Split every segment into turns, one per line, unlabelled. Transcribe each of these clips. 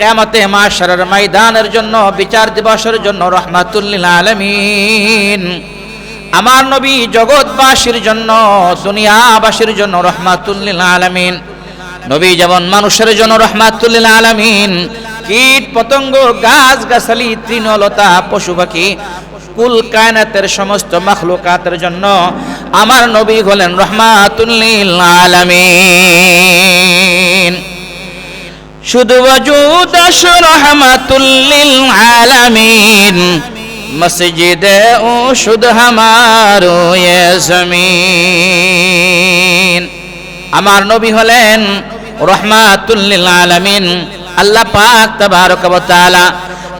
কেমতে মাশারের ময়দানের জন্য, বিচার দিবসের জন্য রহমাতুল্লিল আলমিন। আমার নবী জগৎবাসীর জন্য, দুনিয়াবাসীর জন্য রহমাতুল্লিল আলমিন। নবী যেমন মানুষের জন্য রহমাতুল্লিল আলমিন। কীট, পতঙ্গ গাছ গাছালি তৃণলতা, পশু পাখি, কুল কায়নাতের সমস্ত মখলুকাতের জন্য আমার নবী হলেন রহমাতুল্লিল আলমিন। শুধু ওজুদ রহমাতুল্লিল আলামিন। মসজিদে ও শুধু হামারো জমিন। আমার নবী হলেন রহমাতুল্লিল আলামিন। আল্লাহ পাক তাবারক ওয়া তাআলা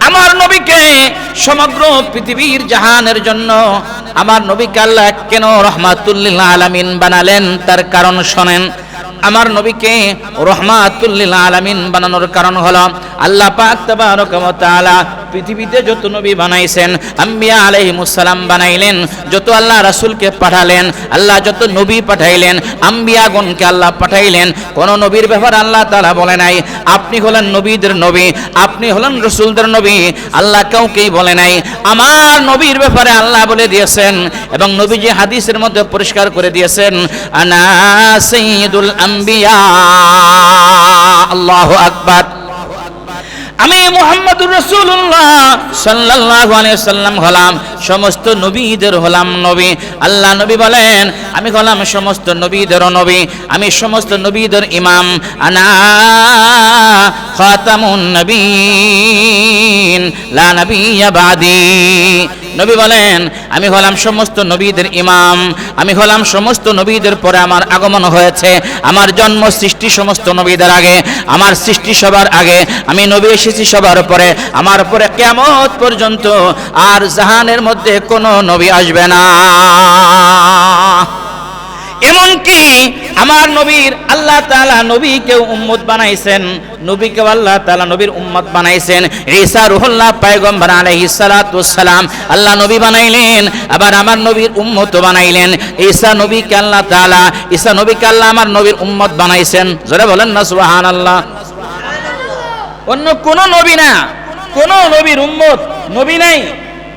আমার নবীকে সমগ্র পৃথিবীর জাহানের জন্য আমার নবীকে আল্লাহ কেন রহমাতুল্লিল আলামিন বানালেন তার কারণ শোনেন। আমার নবীকে রহমাতুল্লিল আলামিন বানানোর কারণ হলো আল্লাহ পাক তাবারক ওয়া তাআলা পৃথিবীতে যত নবী বানাইছেন, আম্বিয়া আলাইহিমুস সালাম বানাইলেন, যত আল্লাহ রাসূলকে পাঠালেন, আল্লাহ যত নবী পাঠাইলেন, আম্বিয়াগণকে আল্লাহ পাঠাইলেন, কোন নবীর ব্যাপারে আল্লাহ তাআলা বলে নাই, আপনি হলেন নবীদের নবী, আপনি হলেন রসুলদের নবী, আল্লাহ কাউকেই বলে নাই। আমার নবীর ব্যাপারে আল্লাহ বলে দিয়েছেন, এবং নবীজি হাদিসের মধ্যে পরিষ্কার করে দিয়েছেন, আনা সাইয়্যিদুল আম্বিয়া, আল্লাহ আকবার। আমি মোহাম্মদুর রসুল্লাহ আলাইহি সাল্লাম হলাম সমস্ত নবীদের হলাম নবী। আল্লাহ নবী বলেন, আমি হলাম সমস্ত নবীদের নবী, আমি সমস্ত নবীদের ইমাম। আনা খাতামুন নবীন, লা নবিয়্যা বাদি। নবী বলেন, আমি হলাম সমস্ত নবীদের ইমাম, আমি হলাম সমস্ত নবীদের পরে আমার আগমন হয়েছে, আমার জন্ম সৃষ্টি সমস্ত নবীদের আগে, আমার সৃষ্টি সবার আগে, আমি নবী এসেছি সবার পরে, আমার পরে কেমত পর্যন্ত আর জাহানের মধ্যে কোনো নবী আসবে না। এমনকি আমার নবীর আল্লাহ তাআলা নবীকেও উম্মত বানাইছেন, নবীকেও আল্লাহ তাআলা নবীর উম্মত বানাইছেন। ঈসা রুহুল্লাহ পয়গম্বর আলাইহিস সালাতু সালাম আল্লাহ নবী বানাইলেন, আবার আমার নবীর উম্মত বানাইলেন। ঈসা নবীকে আল্লাহ তাআলা, ঈসা নবীকে আল্লাহ আমার নবীর উম্মত বানাইছেন। জোরে বলেন না সুহান আল্লাহ অন্য কোন নবী না, কোন নবীর উম্মত নবী নাই,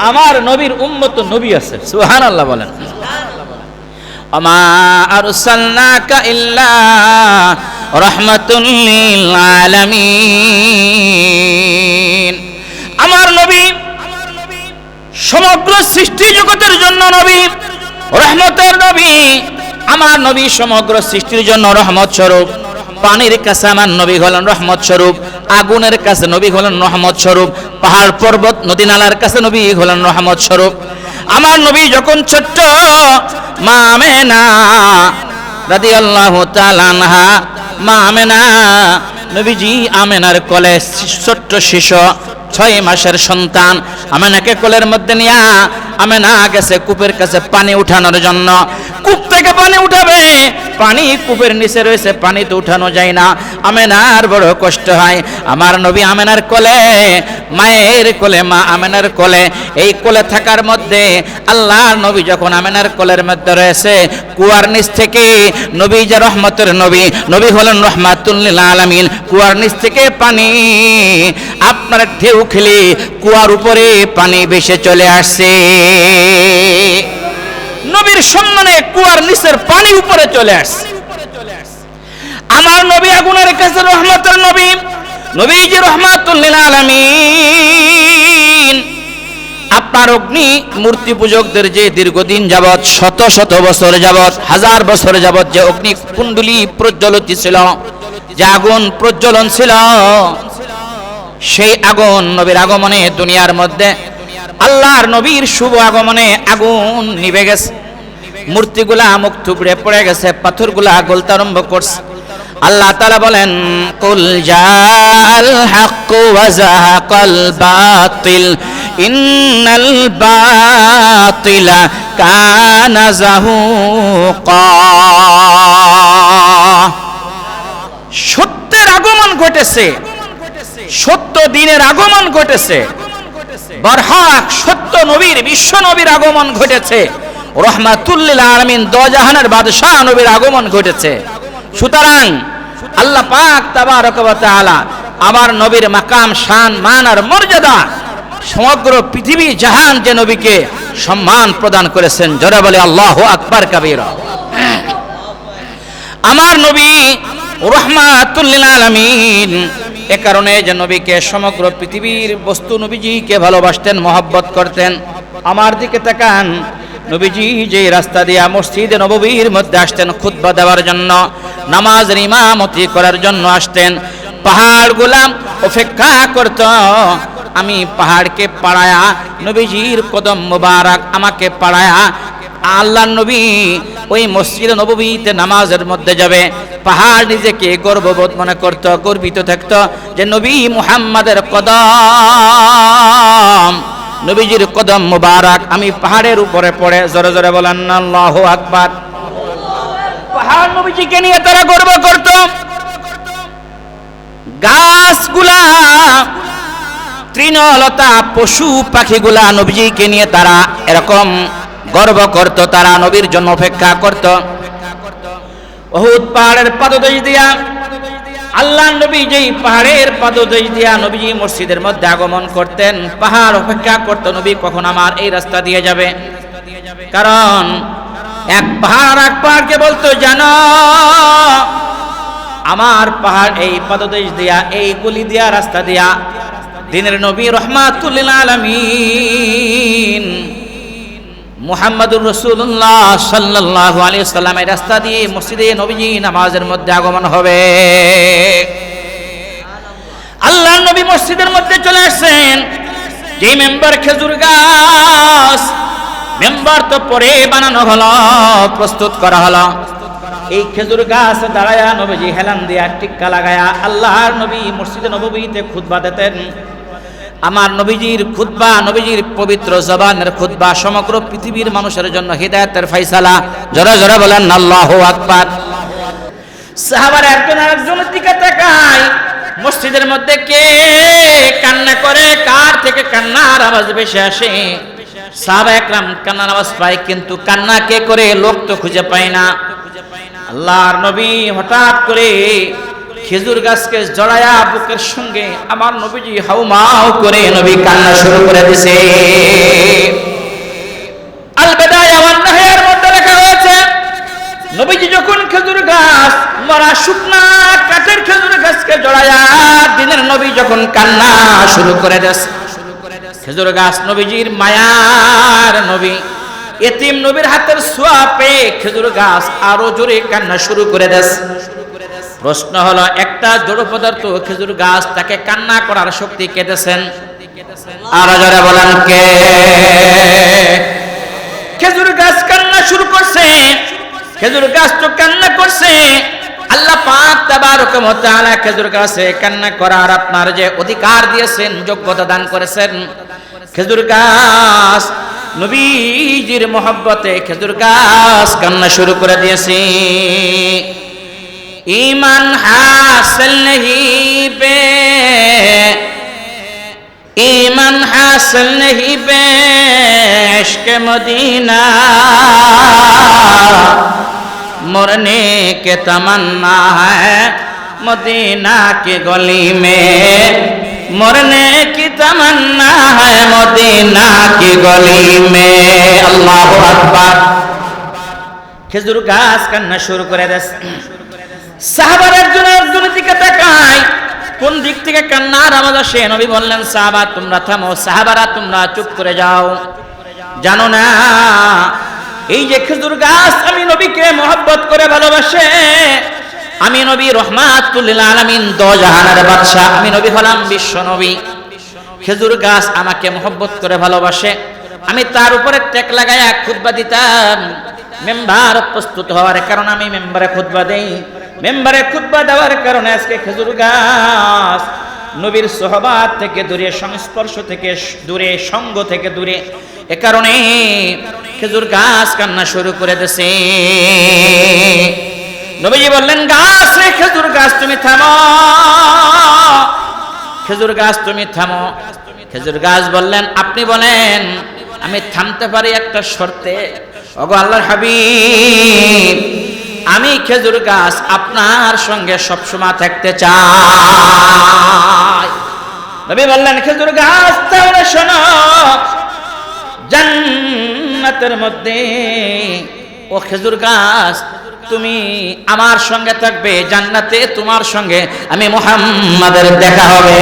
আমার নবীর উম্মত নবী আছে সুহান আল্লাহ বলেন। আমার নবী, সমগ্র সৃষ্টি জগতের জন্য নবী, রহমতের নবী, আমার নবী সমগ্র সৃষ্টির জন্য রহমত স্বরূপ। পানির কাছে আমার নবী হলেন রহমত স্বরূপ, আগুনের কাছে নবী হলেন রহমত স্বরূপ, পাহাড় পর্বত, নদী নালার কাছে নবী হলেন রহমত স্বরূপ। আমার নবী যখন ছোট্ট আল্লাহ নবীজি আমেনার কলে ছোট্ট শিশু, ছয় মাসের সন্তান। আমেনাকে কোলের মধ্যে নিয়া আমেনা গেছে কূপের কাছে পানি উঠানোর জন্য। কূপ থেকে পানি উঠাবে পানি কূপের নিচে রয়েছে, পানি তো উঠানো যায় না। আমেনার বড় কষ্ট হয়। আমার নবী আমেনার কোলে, মায়ের কোলে, মা আমেনার কোলে, এই কোলে থাকার মধ্যে আল্লাহর নবী যখন আমেনার কোলের মধ্যে রয়েছে, কুয়ার নিচ থেকে নবী যে রহমতের নবী নবী হলেন রহমাতুল্লিল আলামিন। কুয়ার নিচ থেকে পানি, আপনার ঢেউ খেলে কুয়ার উপরে পানি ভেসে চলে আসছে নবীর সম্মানে কুয়ার নিচের পানি উপরে চলে আসছে। আমার নবী আগুনের কাছে রহমতের নবী, নবীজি রহমাতুল্লিল আলামিন। আপনার অগ্নি মূর্তি পূজকদের যে দীর্ঘদিন যাবৎ, শত শত বছর যাবৎ, হাজার বছর যাবৎ যে অগ্নি কুণ্ডলী প্রজ্বলিত ছিল, যে আগুন প্রজ্বলন ছিল, সেই আগুন নবীর আগমনে দুনিয়ার মধ্যে, আল্লাহর নবীর শুভ আগমনে আগুন নিভে গেছে। মূর্তিগুলা মুখ থুবড়ে পড়ে গেছে, পাথরগুলা গলতে আরম্ভ করছে। আল্লাহ তাআলা বলেন, কুল জাল হক ওয়া বাতিল, ইন্নাল বাতিলা কানা জাহুকা সত্যের আগমন ঘটেছে, সত্য দিনের আগমন ঘটেছে, বরহাক সত্য নবীর, বিশ্ব নবীর আগমন ঘটেছে। রহমাতুল্লিল আলমিন দজাহানের বাদশাহ নবীর আগমন ঘটেছে। সুতরাং আল্লাহ পাক তাবারক ওয়া তাআলা আমার নবীর মাকাম, শান, মান আর মর্যাদা সমগ্র পৃথিবী জাহান যে নবীকে সম্মান প্রদান করেছেন। জোরে বলে আল্লাহ আকবার কাবির। আমার নবী রহমাতুল্লিল আলামিন এ কারণে যে নবীকে সমগ্র পৃথিবীর বস্তু নবীজিকে ভালোবাসতেন, মহব্বত করতেন, আমার দিকে তাকান নবীজি যে রাস্তা দিয়া মসজিদে নববীর মধ্যে আসতেন খুতবা দেওয়ার জন্য, নামাজের ইমামতি করার জন্য আসতেন। পাহাড় গোলাম অপেক্ষা করত, আমি পাহাড়কে পাড়ায়া, নবীজির কদম মুবারক আমাকে পাড়ায়া, আল্লাহ নবী ওই মসজিদ নববীতে নামাজের মধ্যে যাবে। পাহাড় নিজেকে গর্ববোধ মনে করত, গর্বিত থাকত যে নবী মুহাম্মাদের কদম নবীজির কদম মুবারক, আমি পাহাড়ের উপরে পড়ে জোরে জোরে বলেন, আল্লাহ আকবার। পাহাড় নবীজিকে নিয়ে তারা গর্ব করত। গাছগুলা, তৃণলতা, পশু পাখিগুলা নবীজিকে নিয়ে তারা এরকম গর্ব করত, তারা নবীর জন্য অপেক্ষা করত। বহুত পাহাড়ের পাদদেশ দিয়া আল্লাহ নবী যেই পাহাড়ের পাদদেশ দিয়া নবীজি মসজিদের মধ্যে আগমন করতেন, পাহাড় অপেক্ষা করত নবী, কখন আমার এই রাস্তা দিয়ে যাবে? কারণ এক পাহাড় এক পাহাড়কে বলতো, জানো, আমার পাহাড় এই পাদদেশ দিয়া, এই গলি দিয়া, রাস্তা দিয়া, দিনের নবী রহমাতুল্লিল আলামিন মুহাম্মদুর রসুল্লাহ সাল্লাহ আলী সাল্লামের রাস্তা দিয়ে মসজিদে নবীজি নামাজের মধ্যে আগমন হবে। আল্লাহ নবী মসজিদের মধ্যে চলে আসছেন। যে মেম্বার খেজুর গাছ, মেম্বার তো পরে বানানো হলো, প্রস্তুত করা হলো। এই খেজুর গাছ দাঁড়ায়া নবীজি হেলান দিয়া টিক্কা লাগায়া আল্লাহর নবী মসজিদে নবীতে খুতবা দিতেন। আমার নবীজির খুতবা, নবীজির পবিত্র জবানের খুতবা, সমগ্র পৃথিবীর মানুষের জন্য হৃদায়তের ফাইসালা জোরে জোরে বলেন, আল্লাহু আকবার। সাহাবার একজন আরেকজনের দিকে তাকায়। মসজিদের মধ্যে কে কান্না করে, কার থেকে কান্নার আওয়াজ বেশি আসে? সাহাবা একরাম কান্নার আওয়াজ পায়, কিন্তু কান্না কে করে? লোক তো খুঁজে পায় না। আল্লাহর নবী হঠাৎ করে খেজুর গাছকে জড়ায়া বুকের সঙ্গে আমার নবীজি হাউমাউ করে নবী কান্না শুরু করে দিছে। নবীজি যখন খেজুর গাছ, মরা শুকনা কাঠের খেজুর গাছকে জড়ায়া দিনের নবী যখন কান্না শুরু করে দেয় খেজুর গাছ নবীজির মায়ার নবী। এতিম নবীর হাতের সোয়া পেয়ে খেজুর গাছ আরও জোরে কান্না শুরু করে দেয় প্রশ্ন হলো, একটা জড় পদার্থ খেজুর গাছ তাকে কান্না করার শক্তি কেটেছেন আর যারা বলেন, কে? খেজুর গাছ কান্না শুরু করছে। খেজুর গাছ তো কান্না করছে। আল্লাহ পাক তাবারক ওয়া খেজুর গাছে কান্না করার আপনার যে অধিকার দিয়েছেন, যোগ্যতা দান করেছেন। খেজুর গাছ, নবীজির মহব্বতে খেজুর গাছ কান্না শুরু করে দিয়েছে। ایمان حاصل نہیں پہ ایمان حاصل نہیں پہ عشق مدینہ مرنے کے تمنا ہے مدینہ کی گلی میں مرنے کی تمنا ہے مدینہ کی گلی میں اللہ اکبر খেজুর গাছ কান্না শুরু করে দেয় সাহাবার একজন একজনের দিকে তাকায় কোন দিক থেকে কান্নার আওয়াজ আসে? নবী বললেন, সাহাবা, তোমরা থামো। সাহাবারা, তোমরা চুপ করে যাও। জানো না, এই যে খেজুর গাছ, আমি নবীকে মহব্বত করে ভালোবাসে। আমি নবী রহমাতুল্লিল আলামিন, দজাহানের বাদশাহ। আমি নবী হলাম বিশ্ব নবী। খেজুর গাছ আমাকে মহব্বত করে ভালোবাসে। আমি তার উপরে টেক লাগায়া খুতবা দিতাম। মেম্বার প্রস্তুত হওয়ার কারণে আমি মেম্বারে খুতবা দেই। মেম্বারে খুতবা দেওয়ার কারণে আজকে খেজুর গাছ নবীর সোহবাত থেকে দূরে, সংস্পর্শ থেকে দূরে, সঙ্গ থেকে দূরে, এ কারণে খেজুর গাছ কান্না শুরু করে দেছে। নবীজি বললেন, গাছ রে, খেজুর গাছ তুমি থামো। খেজুর গাছ তুমি থামো। খেজুর গাছ বললেন, আপনি বলেন, আমি থামতে পারি একটা শর্তে? ওগো আল্লাহর হাবিব, আমি খেজুর গাছ আপনার সঙ্গে সবসময় থাকতে চাই। নবী বললেন, খেজুর গাছ তাহলে শোনো, জান্নাতের মধ্যে ও খেজুর গাছ তুমি আমার সঙ্গে থাকবে, জান্নাতে তোমার সঙ্গে আমি মোহাম্মদের দেখা হবে।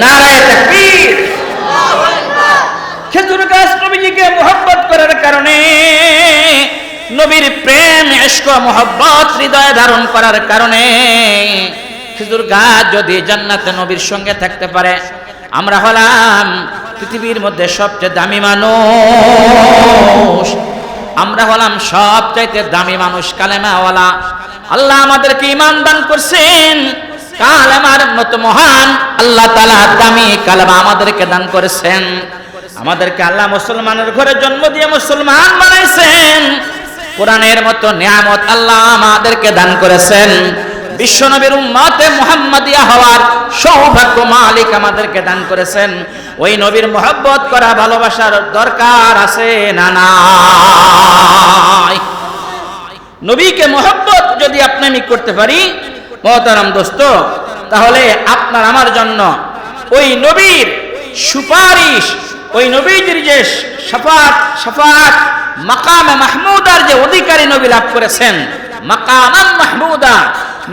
নারায় তাকবীর। খেজুর গাছ নবীজিকে মোহব্বত করার কারণে নবীর প্রেম এস্ক মোহব্বত, হৃদয়ে ধারণ করার কারণে খেজুর গাছ যদি জান্নাতে নবীর সঙ্গে থাকতে পারে, আমরা হলাম পৃথিবীর মধ্যে সবচেয়ে দামি মানুষ। আমরা হলাম সবচাইতে দামি মানুষ, কালেমাওয়ালা। আল্লাহ আমাদেরকে ইমান দান করছেন। কালেমার মতো মহান, আল্লাহ তালা দামি কালেমা আমাদেরকে দান করেছেন। আমাদেরকে আল্লাহ মুসলমানের ঘরে জন্ম দিয়ে মুসলমান বানাইছেন। কোরআনের মতো নিয়ামত আল্লাহ আমাদেরকে দান করেছেন। বিশ্বনবীর উম্মতে মুহাম্মাদিয়া হওয়ার সৌভাগ্য মালিক আমাদেরকে দান করেছেন। ওই নবীর মোহব্বত করা, ভালোবাসার দরকার আছে না নাই? নবীকে মোহব্বত যদি আপনি আমি করতে পারি, মহতারাম দোস্ত, তাহলে আপনার আমার জন্য ওই নবীর সুপারিশ ওই নবীদের যে সফাত সফাত মাকামে মাহমুদার যে অধিকারী নবী লাভ করেছেন, মাকামান মাহমুদা,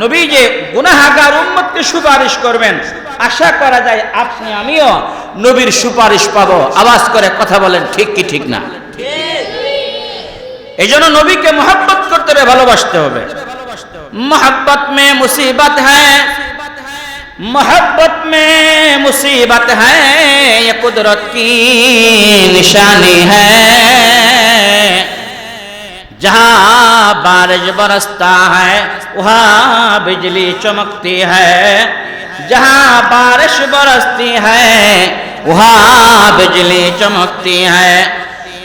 নবী যে গুনাহাগার উম্মতকে সুপারিশ করবেন, আশা করা যায় আপনি, আমিও নবীর সুপারিশ পাব। আওয়াজ করে কথা বলেন, ঠিক কি ঠিক না? এই জন্য নবীকে মহাব্বত করতে হবে, ভালোবাসতে হবে। মহাব্বত মে মুসিবত হ্যাঁ मोहब्बत में मुसीबत है, ये कुदरत की निशानी है। जहाँ बारिश बरसता है, वहाँ बिजली चमकती है। जहाँ बारिश बरसती है, वहाँ बिजली चमकती है।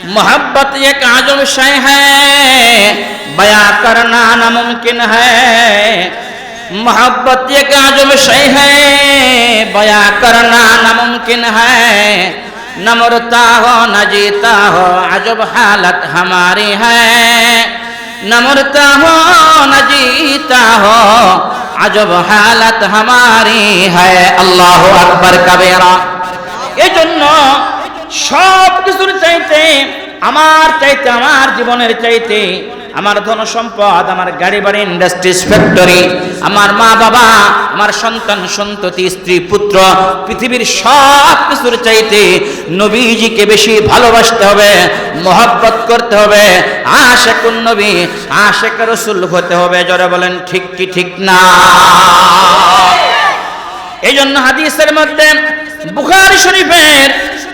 मोहब्बत ये आज़म शय है, बया करना नामुमकिन है। मोहब्बत एक आजम शय है बया करना नामुमकिन है न मरता हो न जीता हो अजब हालत हमारी है न मरता हो न जीता हो अजब हालत हमारी है अल्लाह আকবার কাবেরা এজন্য সব কিছুর চাইতে আমার চাইতে আমার জীবনের চাইতে আমার ধন সম্পদ, আমার গাড়ি বাড়ি ইন্ডাস্ট্রিজ ফ্যাক্টরি আমার মা বাবা, আমার সন্তান, সন্ততি, স্ত্রী, পুত্র, পৃথিবীর সব কিছুর চাইতে নবীজিকে বেশি ভালোবাসতে হবে, মহব্বত করতে হবে, আশেকুন নবী, আশেক রসুল হতে হবে। জরে বলেন, ঠিক কি ঠিক না? এই জন্য হাদিসের মধ্যে, বুখারি শরীফের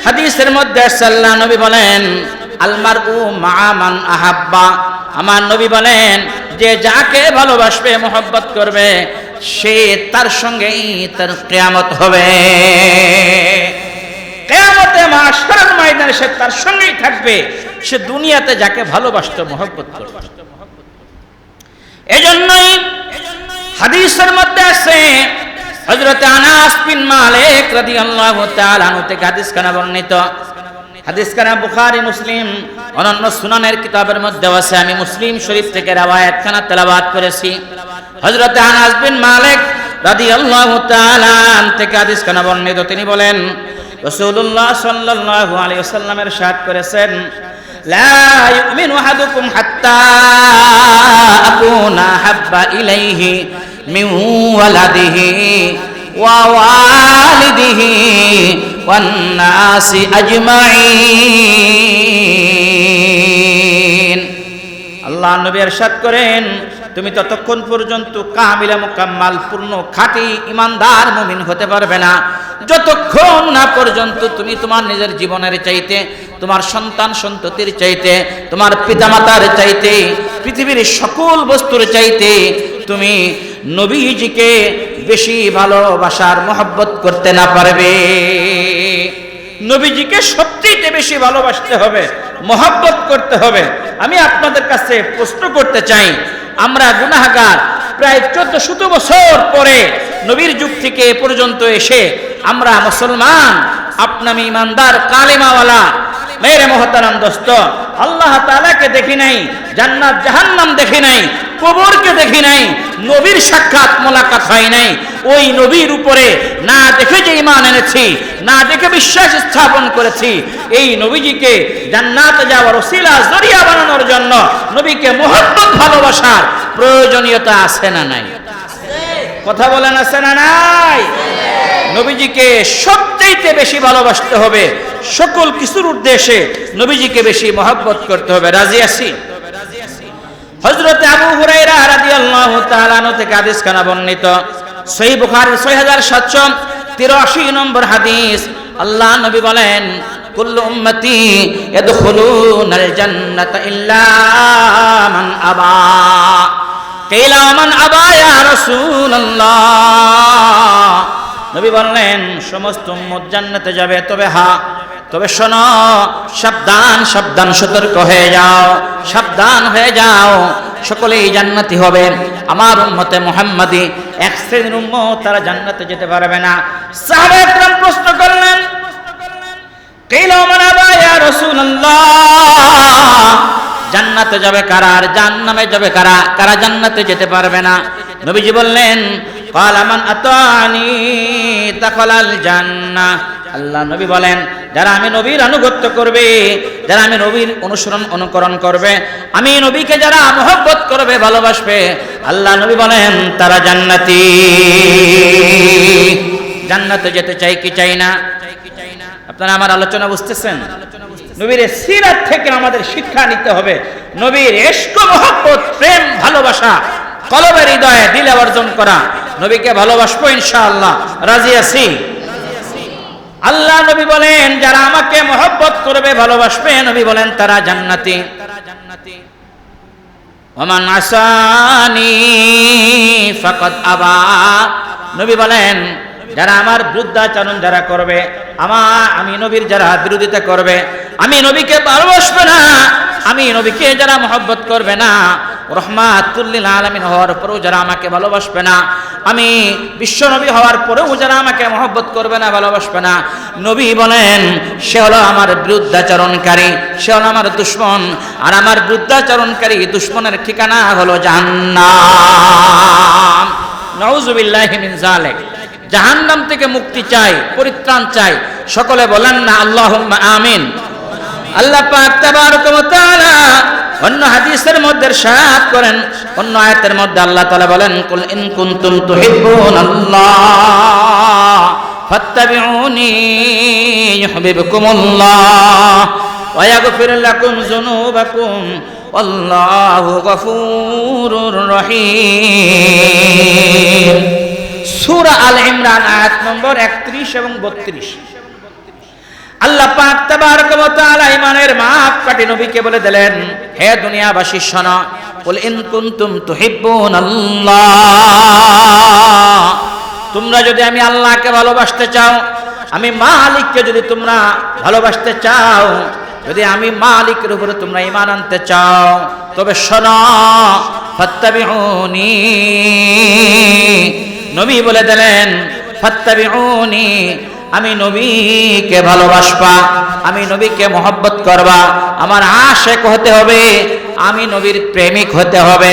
হাদিসের মধ্যে সাল্লাহ নবী বলেন আলমার উ মান আহাব্বা। আমার নবী বলেন, যে যাকে ভালোবাসবে, মোহব্বত করবে, সে তার সঙ্গেই তার কেয়ামত হবে। কেয়ামতে মাসরের ময়দানে সে তার সঙ্গেই থাকবে। সে দুনিয়াতে যাকে ভালোবাসতো, মোহব্বত করবে এজন্যই হাদিসের মধ্যে আছে, হযরত আনাস বিন মালিক রাদিয়াল্লাহু তাআলা থেকে হাদিস খানা বর্ণিত। হাদিস কারা বুখারি, মুসলিম, অনন্য সুনানের কিতাবের মধ্যে আছে। আমি মুসলিম শরীফ থেকে রাওয়ায়াত খানা তেলাবাদ করেছি। হযরত আনাস বিন মালিক রাদিয়াল্লাহু তাআলা থেকে হাদিস কানা বর্ণিত। তিনি বলেন, রাসূলুল্লাহ সাল্লাল্লাহু আলাইহি ওয়াসাল্লাম ارشاد করেছেন, লা ইউমিনু আহাদুকুম হাত্তা আকুনা হাব্বা ইলাইহি মিন ওয়ালাদিহি ووالده والناس أجمعين আল্লাহ নবী এরশাদ করেন তুমি ততক্ষণ পর্যন্ত কামিলা মুকাম্মাল পূর্ণ খাঁটি ইমানদার মুমিন হতে পারবে না যতক্ষণ না পর্যন্ত তুমি তোমার নিজের জীবনের চাইতে তোমার সন্তান সন্ততির চাইতে তোমার পিতামাতার চাইতে পৃথিবীর সকল বস্তুর চাইতে তুমি নবীজিকে বেশি ভালোবাসার মহব্বত করতে না পারবে। নবীজিকে সবচেয়ে বেশি ভালোবাসতে হবে, মহব্বত করতে হবে। আমি আপনাদের কাছে প্রশ্ন করতে চাই, আমরা গুনাহগার প্রায় চোদ্দ শত বছর পরে নবীর যুগ থেকে পর্যন্ত এসে আমরা মুসলমান আপনামি ইমানদার, কালেমাওয়ালা মেরে মহতারাম দোস্ত, আল্লাহ তাআলাকে দেখি নাই, জান্নাত জাহান্নাম দেখি নাই কবরকে দেখি নাই, নবীর সাক্ষাৎ, মোলাকাত হয় নাই। ওই নবীর উপরে না দেখে যে ইমান এনেছি, না দেখে বিশ্বাস স্থাপন করেছি, এই নবীজিকে জান্নাতে যাওয়ার ওসিলা, জরিয়া বানানোর জন্য নবীকে মোহব্বত, ভালোবাসার প্রয়োজনীয়তা আছে না নাই? কথা বলেন, আছে না নাই? নবীজিকে সবচাইতে বেশি ভালোবাসতে হবে, সকল কিছুর উদ্দেশ্যে নবীজিকে বেশি মহব্বত করতে হবে। রাজি আছি? হযরত আবু হুরায়রা রাদিয়াল্লাহু তাআলা থেকে হাদিস খানা বর্ণিত। সহিহ বুখারী 6783 নম্বর হাদিস। আল্লাহ নবী বলেন, কুল্লু উম্মতি ইয়াদখুলুনাল জান্নাতা ইল্লা মান আবা। কিলা মান আবা ইয়া রাসূলুল্লাহ। নবী বললেন, সমস্ত উম্মত জান্নাতে যাবে। তবে হা তবে শোনো, সাবধান সাবধান, সতর্ক হয়ে যাও, সাবধান হয়ে যাও, সকলেই জান্নাতি হবে। আমার উম্মতে মুহাম্মাদি এক শ্রেণির উম্মত, তারা জান্নাতে যেতে পারবে না। সাহাবা প্রশ্ন করলেন জান্নাতে যাবে কারা? আর জাহান্নামে যাবে কারা? কারা জান্নাতে যেতে পারবে না? নবীজি বললেন আল্লাহ নবী বলেন, যারা আমি নবীর আনুগত্য করবে, যারা আমি নবীর অনুসরণ অনুকরণ করবে, আমি নবীকে যারা মহব্বত করবে, ভালোবাসবে, আল্লাহ নবী বলেন, তারা জান্নাতি। জান্নাতে যেতে চাই কি চাই না? আপনারা আমার আলোচনা বুঝতেছেন? নবীর সিরাত থেকে আমাদের শিক্ষা নিতে হবে। নবীর এষ্ট মহব্বত, প্রেম, ভালোবাসা কলবের হৃদয়ে দিলে অর্জন করা। নবীকে ভালোবাসবো ইনশাআল্লাহ। রাজি আছি? আল্লাহ নবী বলেন, যারা আমাকে মহব্বত করবে, ভালোবাসবে, নবী বলেন, তারা জান্নাতি। ওমান আসানি ফাকাদ আবা। নবী বলেন, যারা আমার বৃদ্ধাচরণ যারা করবে আমার আমি নবীর যারা বিরোধিতা করবে, আমি নবীকে ভালোবাসবে না, আমি নবীকে যারা মহব্বত করবে না রহমাতুল্লিল আলমিন হওয়ার পরেও যারা আমাকে ভালোবাসবে না, আমি বিশ্ব নবী হওয়ার পরেও যারা আমাকে মহব্বত করবে না, ভালোবাসবে না। নবী বলেন, সে হলো আমার বিরুদ্ধাচরণকারী, সে হলো আমার দুশ্মন, আর আমার বিরুদ্ধাচরণকারী দুশ্মনের ঠিকানা হলো জাহান্নাম। নউজুবিল্লাহি মিন জাহান্নাম থেকে মুক্তি চাই, পরিত্রাণ চাই। সকলে বলেন না, আল্লাহুম্মা আমিন। আল্লাহ পাক তাবারক অন্য হাদিসের মধ্যে ইরশাদ করেন, অন্য আয়াতের মধ্যে আল্লাহ তাআলা বলেন, কুল ইন কুনতুম তুহিব্বুন আল্লাহ ইউহিব্বুকুমুল্লাহ ওয়া ইয়াগফির লাকুম যুনুবাকুম আল্লাহু গফুরুর রহিম। সূরা আল ইমরান আয়াত নম্বর 31 এবং 32 আল্লাহ পাক তাবারক ওয়া তাআলা ইমানের মাপ কাটি নবীকে বলে দিলেন, হে দুনিয়াবাসী, শোনো বল ইন কুনতুম তুহিব্বুন আল্লাহ তোমরা যদি আমি আল্লাহকে ভালোবাসতে চাও, আমি মালিককে যদি তোমরা ভালোবাসতে চাও, যদি আমি মালিকের উপরে তোমরা ইমান আনতে চাও, তবে শোনো, ফাত্তাবিউনি। নবী বলে দিলেন, ফাত্তাবিউনি আমি নবীকে ভালোবাসবা, আমি নবীকে মহব্বত করবা, আমার আশেক হতে হবে, আমি নবীর প্রেমিক হতে হবে,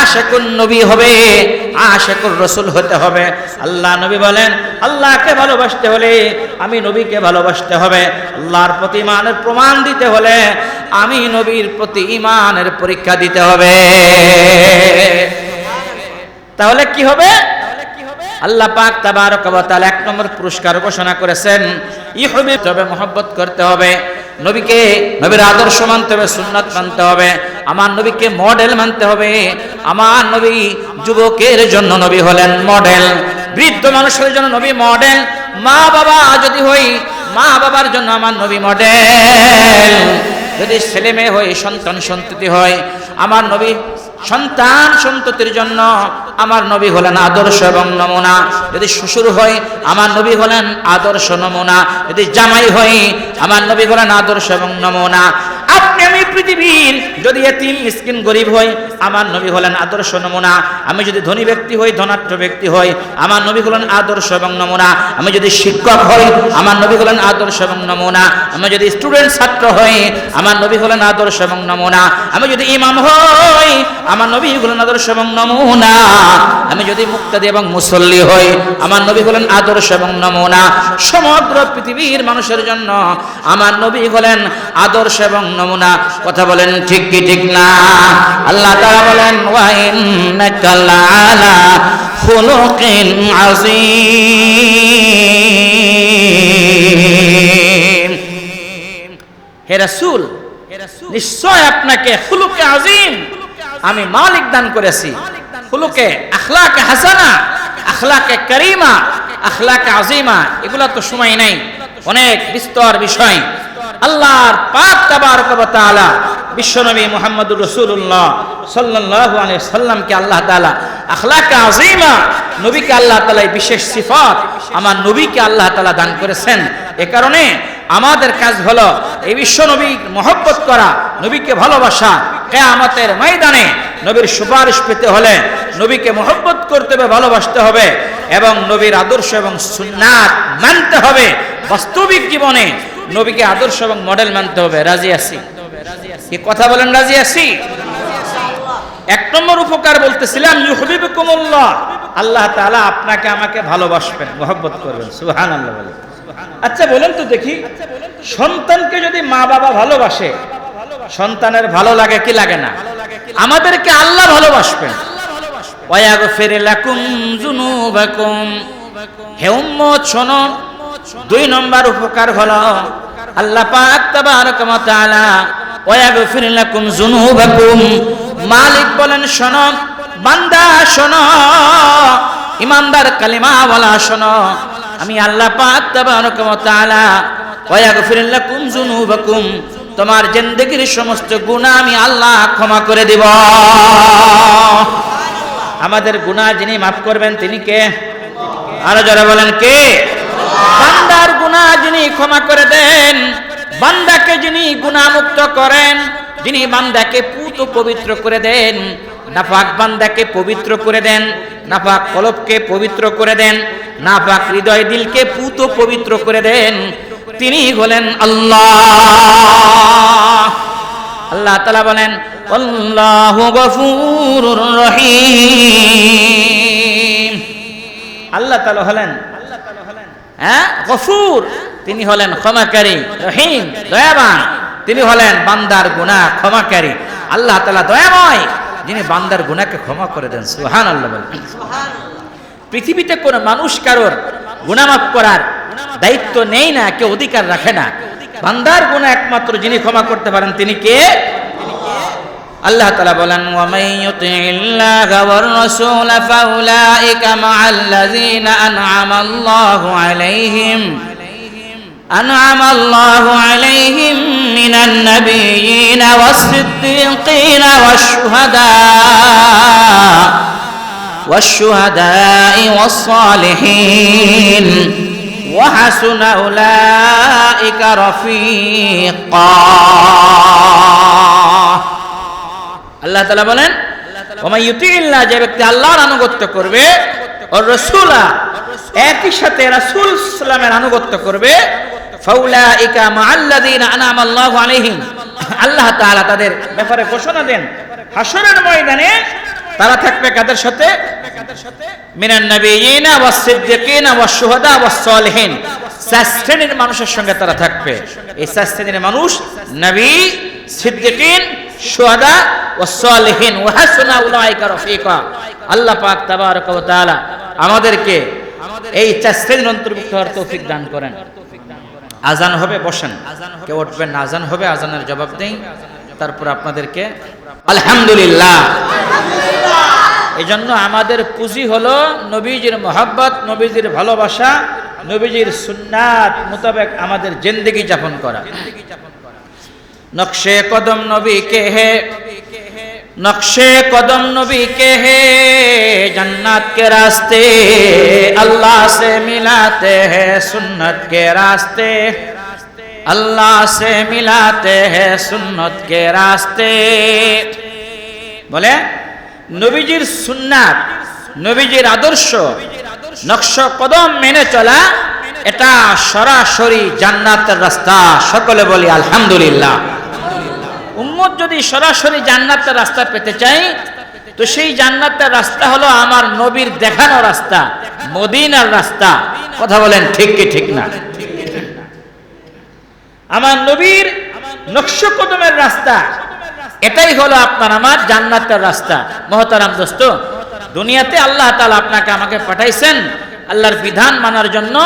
আশেকুন নবী হবে, আশেকুর রসুল হতে হবে। আল্লাহ নবী বলেন, আল্লাহকে ভালোবাসতে হলে আমি নবীকে ভালোবাসতে হবে, আল্লাহর প্রতি ইমানের প্রমাণ দিতে হলে আমি নবীর প্রতি ইমানের পরীক্ষা দিতে হবে। তাহলে কি হবে? আল্লাহ পাক তাবারক ওয়া তাআলা এক নম্বর পুরস্কার ঘোষণা করেছেন। ইহবে তবে মহব্বত করতে হবে। নবীকে নবীর আদর্শ মানতে হবে, সুন্নাত মানতে হবে। আমার নবীকে মডেল মানতে হবে। আমার নবী যুবকের জন্য নবী হলেন মডেল। বৃদ্ধ মানুষের জন্য নবী মডেল। মা বাবা যদি হই, মা বাবার জন্য আমার নবী মডেল। যদি ছেলে মেয়ে হয় সন্তান সন্ততি হয়, আমার নবী সন্তান সন্ততির জন্য আমার নবী হলেন আদর্শ এবং নমুনা। যদি শ্বশুর হয় আমার নবী হলেন আদর্শ নমুনা। যদি জামাই হয় আমার নবী হলেন আদর্শ এবং নমুনা। আপনি আমি পৃথিবীর যদি এতিম, মিসকিন, গরিব হই, আমার নবী হলেন আদর্শ নমুনা। আমি যদি ধনী ব্যক্তি হই, ধনাঢ্য ব্যক্তি হই, আমার নবী হলেন আদর্শ এবং নমুনা। আমি যদি শিক্ষক হই, আমার নবী হলেন আদর্শ এবং নমুনা। আমি যদি স্টুডেন্ট ছাত্র হই, আমার নবী হলেন আদর্শ এবং নমুনা। আমি যদি ইমাম হই আমার নবী হলেন আদর্শ এবং নমুনা। আমি যদি মুক্তাদি এবং মুসল্লি হই, আমার নবী হলেন আদর্শ এবং নমুনা সমগ্র পৃথিবীর মানুষের জন্য। আমার নবী হলেন আদর্শ এবং নমুনা, কথা বলেন ঠিক কি ঠিক না? আল্লাহ তাআলা বলেন, ওয়া ইন্নাকা লাআলা খুলুকিন আযীম। হে রাসূল, নিশ্চয় আপনাকে খুলুকে আজিম আমি মালিক দান করেছি। খুলুকে আখলাকে হাসানা, আখলাকে করিমা, আখলাকে আজিমা এগুলো তো সময় নাই। অনেক বিস্তর বিষয়। আল্লাহর পাক তাবারক ওয়া তাআলা বিশ্বনবী মুহাম্মদুর রাসূলুল্লাহ সাল্লাল্লাহু আলাইহি সাল্লামকে আল্লাহ তাআলা আখলাকে আজিমা নবীকে আল্লাহ তাআলা বিশেষ সিফাত আমার নবীকে আল্লাহ তাআলা দান করেছেন। এ কারণে আমাদের কাজ হলো এই বিশ্ব নবীর মহব্বত করা, নবীকে ভালোবাসা কেয়ামতের ময়দানে নবীর সুপারিশ পেতে হলে নবীকে মহব্বত করতে হবে, ভালোবাসতে হবে এবং নবীর আদর্শ এবং সুন্নাত মানতে হবে। বাস্তবিক জীবনে নবীকে আদর্শ এবং মডেল মানতে হবে। রাজি আছি? কি কথা বলেন রাজি আছি? এক নম্বর উপকার বলতেছিলাম, ইউহবিবকুমুল্লাহ। আল্লাহ তাআলা আপনাকে আমাকে ভালোবাসবেন, মহব্বত করবেন। সুবহানাল্লাহ বলেন। আচ্ছা বলেন তো দেখি। সন্তানকে যদি মা বাবা ভালোবাসে সন্তানের ভালো লাগে কি লাগে না? আমাদেরকে আল্লাহ ভালোবাসবেন। হে উম্মত শোনো দুই নম্বর উপকার হলো আল্লাহ পাক তাবারক ওয়া তাআলা ওয়াগফির লাকুম যুনুবাকুম। মালিক বলেন শোনো বান্দা শোনো ইমানদার কালিমা বলা শোনো আমি আল্লাহ পাক তাবারক ওয়া তাআলা ওয়াগফির লাকুম যুনুবাকুম। তোমার জিন্দেগীর সমস্ত গুনাহ আমি আল্লাহ ক্ষমা করে দিব। আমাদের গুনাহ যিনি মাফ করবেন, তিনি কে? আরও যারা বলেন, কে? বান্দার গুনাহ যিনি ক্ষমা করে দেন, বান্দাকে যিনি গুনাহমুক্ত করেন, যিনি বান্দাকে পুত পবিত্র করে দেন, নাফাক বান্দাকে পবিত্র করে দেন, নাফাক কলবকে পবিত্র করে দেন, নাফাক হৃদয় দিলকে পুত পবিত্র করে দেন তিনি হলেন আল্লাহ। আল্লাহ তালা বলেন আল্লাহ গফুরুর রহিম। আল্লাহ তালা হলেন হ্যাঁ গফুর। তিনি হলেন ক্ষমাকারী রহিম দয়াবান। তিনি হলেন বান্দার গুনাহ ক্ষমাকারী। আল্লাহ তালা দয়াময় যিনি বান্দার গুনাহকে ক্ষমা করে দেন। সুহান আল্লাহ বলেন পৃথিবীতে কোনো মানুষ কারোর গুনামাফ করার দায়িত্ব নেই না কেউ অধিকার রাখে না বান্দার গুনাহ একমাত্র যিনি ক্ষমা করতে পারেন তিনি কে আল্লাহ তালা বলেন وَمَن يُطِعِ اللَّهَ وَالرَّسُولَ فَأُولَٰئِكَ مَعَ الَّذِينَ أَنْعَمَ اللَّهُ عَلَيْهِمْ أنعم الله عليهم من النبيين والصديقين والشهداء والشهداء والصالحين وحسن أولئك رفيقا আল্লাহ তালা বলেন ওমাইয়ুতিল্লাহ যে ব্যক্তি আল্লাহর আনুগত্য করবে ও রসুলা একই সাথে রাসূল সাল্লামের আনুগত্য করবে ফাউলাইকা মাআল্লাযীনা আনআমা আল্লাহু আলাইহিম আল্লাহ তাআলা তাদের ব্যাপারে ঘোষণা দেন হাসরের ময়দানে তারা থাকবে কাদের সাথে? মিনান নবিয়িনা ওয়াস সিদ্দিকিনা ওয়াস শুহাদা ওয়াস সালিহিন। শ্রেণির মানুষের সঙ্গে তারা থাকবে। এই শ্রেণির মানুষ নবী, সিদ্দিকিন, শুহাদা ওয়াস সালিহিন। ওয়া হাসুনা উলাইকা রফিকা। আল্লাহ পাক তাবারক ওয়া তাআলা আমাদেরকে এই শ্রেণির অন্তর্ভুক্ত হওয়ার তৌফিক দান করেন। আজান হবে, বসেন। কেউ উঠবেন না, আজান হবে, আজানের জবাব দেই। তারপর আপনাদেরকে আলহামদুলিল্লাহ। এই জন্য আমাদের পুঁজি হলো নবীজির মোহাব্বত নবীজির ভালোবাসা নবীজির সুন্নাত মোতাবেক আমাদের জিন্দগি যাপন করা নকশে কদম নবী কে হে नक्शे कदम नबी के है जन्नत के रास्ते अल्लाह से मिलाते हैं सुन्नत के रास्ते अल्लाह से मिलाते हैं सुन्नत के रास्ते বলে নবীজির সুন্নাত, নবীজির আদর্শ, নকশ কদম মেনে চলা, এটা সরাসরি জান্নাতের রাস্তা। সকলে বলি আলহামদুলিল্লাহ। উম্মত যদি সরাসরি জান্নাতের রাস্তা পেতে চাই তো সেই জান্নাতের রাস্তা হলো আমার নবীর দেখানো রাস্তা, মদিনার রাস্তা। কথা বলেন ঠিক কি ঠিক না? আমার নবীর নকশ কদমের রাস্তা এটাই হলো আপনার আমার জান্নাতের রাস্তা। মহতারাম দোস্ত, দুনিয়াতে আল্লাহ তালা আপনাকে আমাকে পাঠাইছেন আল্লাহর বিধান মানার জন্য,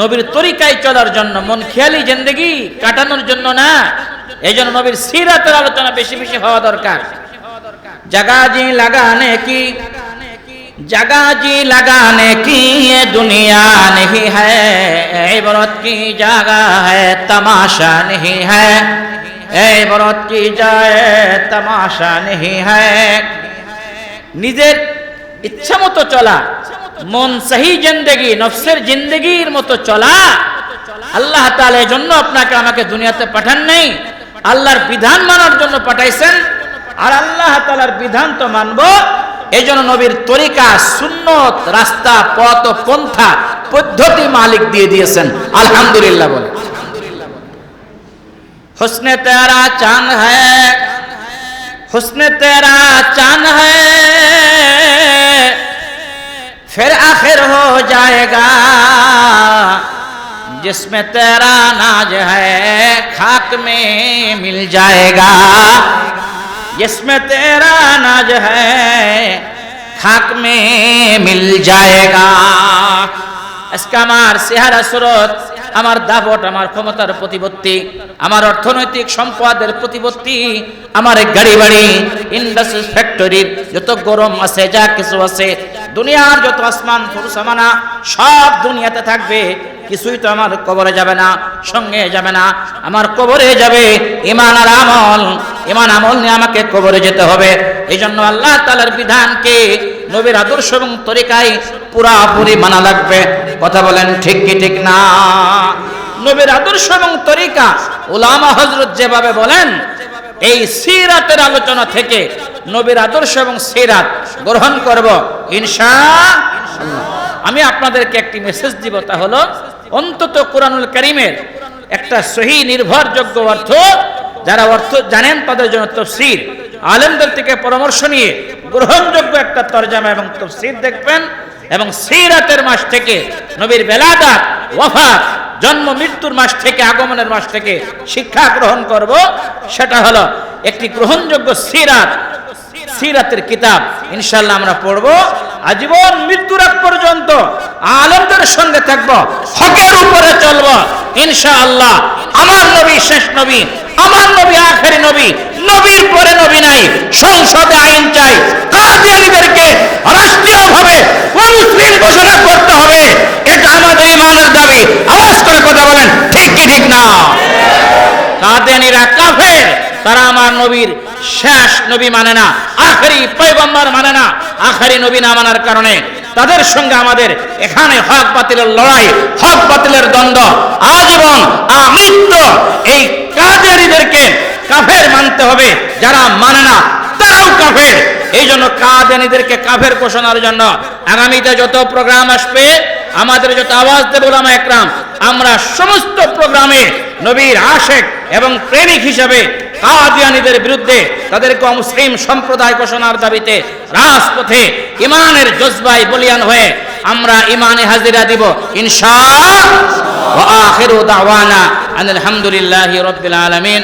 নবীর তরিকায় চলার জন্য, মন খেয়ালি জেন্দেগি কাটানোর জন্য না। এই জন্য নবীর সিরাতের আলোচনা বেশি বেশি হওয়া দরকার। জাগাজি লাগানে কি? জাগাজি লাগানে কি? দুনিয়া নেই হ্যাঁ ইবরত কি জাগা হ্যাঁ তামাশা নেই হ্যাঁ এই বরত কি যায়? তামাশা নেহি হ্যাঁ। নিজের ইচ্ছা মতো চলা, মন সহি জিন্দেগি, নফসের জিন্দেগির মতো চলা, আল্লাহ তাআলা জন্য আপনাকে আমাকে দুনিয়াতে পাঠান নাই। আল্লাহর বিধান মানার জন্য পাঠাইছেন। আর আল্লাহ তাআলার বিধান তো মানব। এই জন্য নবীর তরিকা, সুন্নত, রাস্তা, পথ পন্থা পদ্ধতি মালিক দিয়ে দিয়েছেন। আলহামদুলিল্লাহ বলে। हुस्न तेरा चाँद है। हुस्न तेरा चाँद है। फिर आखिर हो जाएगा। जिसमें तेरा नाज है, खाक में मिल जाएगा। जिसमें तेरा नाज है, खाक में मिल जाएगा। इसका मार सिहर स्रोत আমার দাবট, আমার ক্ষমতার প্রতিপত্তি, আমার অর্থনৈতিক সম্পদের প্রতিপত্তি, আমার গাড়ি বাড়ি ইন্ডাস্ট্রি ফ্যাক্টরির যত গরম আছে, যা কিছু আছে, দুনিয়ার যত আসমান ফুরুসামানা সব দুনিয়াতে থাকবে। কিছুই তো আমার কবরে যাবে না, সঙ্গে যাবে না। আমার কবরে যাবে, ইমান আর আমল। ইমান আমল নিয়ে আমাকে কবরে যেতে হবে। এই জন্য আল্লাহ তালার বিধানকে নবীর আদর্শ এবং তরিকায় পুরাপুরি মানা লাগবে। কথা বলেন ঠিক কি, ঠিক না? নবীর আদর্শ এবং তরিকা ওলামা হজরত যেভাবে বলেন, এই সিরাতের আলোচনা থেকে নবীর আদর্শ এবং সিরাত গ্রহণ করব। ইনশা আমি আপনাদেরকে একটি মেসেজ দিব, তা হলো অন্তত কোরআনুল করিমের একটা সহি নির্ভরযোগ্য অর্থ, যারা অর্থ জানেন তাদের জন্য তফসির। আলেমদের থেকে পরামর্শ নিয়ে গ্রহণযোগ্য একটা তরজামা এবং তফসির দেখবেন এবং সিরাতের মাস থেকে, নবীর বেলাদাত ওয়াফাত, জন্ম, মৃত্যুর মাস থেকে, আগমনের মাস থেকে শিক্ষা গ্রহণ করব। সেটা হলো একটি গ্রহণযোগ্য সিরাত, সিরাতের কিতাব। ইনশাল্লাহ আমরা পড়ব। আজীবন মৃত্যুর আগ পর্যন্ত আলমদের সঙ্গে থাকব, হকের উপরে চলবো। ইনশাআল্লাহ, আমার নবী শেষ নবী, আমার নবী আখেরি নবী, নবীর পরে নবী নাই। সংসদে আইন চাই। কাদিয়ানিদেরকে রাষ্ট্রীয়ভাবে মুসলিম ঘোষণা করতে হবে এটা আমাদের ইমানের দাবি আওয়াজ করে কথা বলেন ঠিক কি ঠিক না কাদিয়ানিরা কাফের তারা আমার নবীর শেষ নবী মানে না, আখেরি পয়গম্বর মানে না, আখেরি নবী না মানার কারণে তাদের সঙ্গে আমাদের এখানে হক বাতিলের লড়াই, হক বাতিলের দ্বন্দ্ব আজীবন আমৃত্যু এই কাদেরিদেরকে কাফের মানতে হবে, যারা মানে না, তারাও কাফের। এই জন্য কাদেনিদেরকে কাফের ঘোষণার জন্য আগামীতে যত প্রোগ্রাম আসবে, আমাদের যত আওয়াজ দেব ওলামা একরাম, আমরা সমস্ত প্রোগ্রামে নবীর আশেক এবং প্রেমিক হিসাবে কাদিয়ানিদের বিরুদ্ধে তাদেরকে মুসলিম সম্প্রদায় ঘোষণার দাবিতে রাজপথে ইমানের জজবাই বলিয়ান হয়ে আমরা ইমানে হাজিরা দিব ইনশা ওয়া আখিরু দাওয়ানা আলহামদুলিল্লাহি রাব্বিল আলামিন।